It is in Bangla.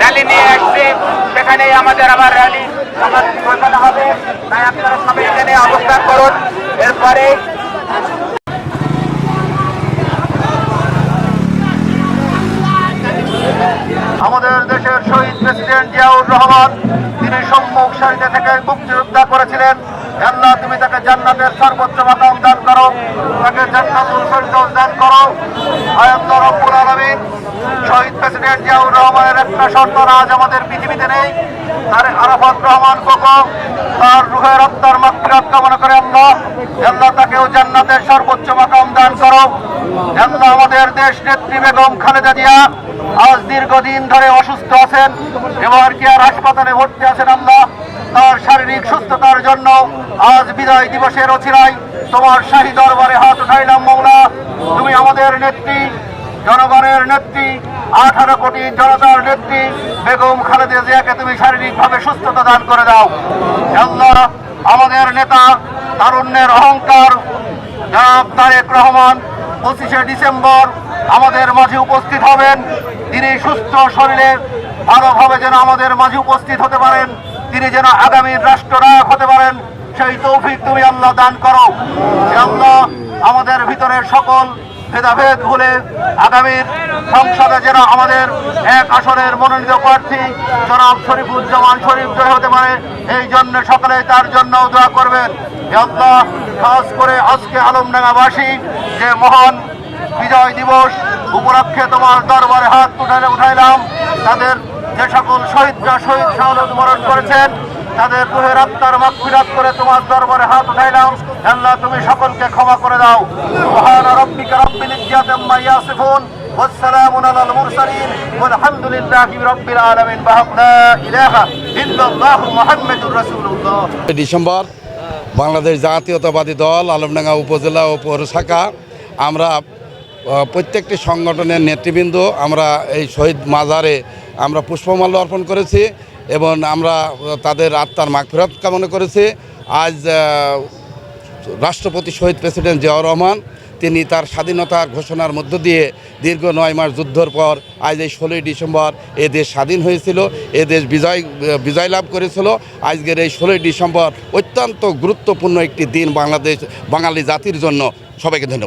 র্যালি নিয়ে আসছি। সেখানেই আমাদের আবার র্যালি ঘোষণা হবে। তাই আপনারা সবাই এখানে অবস্থান করুন। এরপরে আমাদের দেশের শহীদ প্রেসিডেন্ট জিয়াউর রহমান, তিনি সম্মুখ সারিতে থেকে মুক্তিযোদ্ধা করেছিলেন। আল্লাহ, তুমি তাকে জান্নাতের সর্বোচ্চ মাকাম দান করো, তাকে জান্নাতুল ফেরদৌস দান করো। আয়াল্লাহ রব্বুল আলামিন, শহীদ প্রেসিডেন্ট জিয়াউর রহমানের একটা শর্ত আজ আমাদের পৃথিবীতে নেই। তার আরাফাত রহমান কোকো তার রুহের আত্মার মাগফিরাত কামনা করে আল্লাহ আল্লাহ তাকেও জান্নাতের সর্বোচ্চ মাকাম দান করো। আল্লাহ আমাদের দেশ নেত্রী বেগম খালেদা জিয়া, আজ দীর্ঘদিন ধরে অসুস্থ আছেন, এবার কেয়ার হাসপাতালে ভর্তি আছেন আল্লাহ? শারীরিক সুস্থতার জন্য আজ বিদায় দিবসের অচিরাই তোমার শাহী দরবারে হাত উঠাইলাম মৌলা। তুমি আমাদের নেত্রী, জনগণের নেত্রী, আঠারো কোটি জনতার নেত্রী, বেগম খালেদা জিয়াকে তুমি শারীরিকভাবে সুস্থতা দান করে দাও। আমাদের নেতা, তারুণ্যের অহংকার, জনাব তারেক রহমান, পঁচিশে ডিসেম্বর আমাদের মাঝে উপস্থিত হবেন। তিনি সুস্থ শরীরে ভালোভাবে যেন আমাদের মাঝে উপস্থিত হতে পারেন। তিনি যেন আগামী রাষ্ট্রনায়ক হতে পারেন। সেই তৌফিক তুমি আল্লাহ দান করো। আল্লাহ, আমাদের ভিতরের সকল ভেদাভেদ ভুলে আগামীর সংসদে যেন আমাদের এক আসনের মনোনীত প্রার্থী জনাব শরীফুজ্জামান শরীফ জয় হতে পারে। এই জন্য সকলে তার জন্য দোয়া করবেন। আল্লাহ, খাস করে আজকে আলমডাঙ্গাবাসী, যে মহান বিজয় দিবস উপলক্ষে তোমার দরবারে হাত উঠাইলে উঠাইলাম তাদের যে সকল শহীদরা শহীদ শাহাদত বরণ করেছেন তাদের রুহের আত্মার মাগফিরাত করে তোমার দরবারে হাত উঠাইলাম আল্লাহ তুমি সকলকে ক্ষমা করে দাও সুবহান রাব্বিকা রাব্বিল ইজ্জাতি আম্মা ইয়াসিফুন والسلام على المرسلين والحمد لله رب العالمين بحق لا إله إلا الله محمد رسول الله ডিসেম্বর বাংলাদেশ জাতীয়তাবাদী দল আলমডাঙ্গা উপজেলা ও পৌর শাখা আমরা আহ, প্রত্যেকটি সংগঠনের নেতৃবৃন্দ আমরা এই শহীদ মাজারে আমরা পুষ্পমাল্য অর্পণ করেছি এবং আমরা তাদের আত্মার মাগফিরাত কামনা করেছি। আজ রাষ্ট্রপতি শহীদ প্রেসিডেন্ট জিয়াউর রহমান, তিনি তার স্বাধীনতা ঘোষণার মধ্য দিয়ে দীর্ঘ নয় মাস যুদ্ধর পর আজ এই ষোলোই ডিসেম্বর এ দেশ স্বাধীন হয়েছিল, এ দেশ বিজয় বিজয় লাভ করেছিল। আজকের এই ষোলোই ডিসেম্বর অত্যন্ত গুরুত্বপূর্ণ একটি দিন বাংলাদেশ, বাঙালি জাতির জন্য। সবাইকে ধন্যবাদ।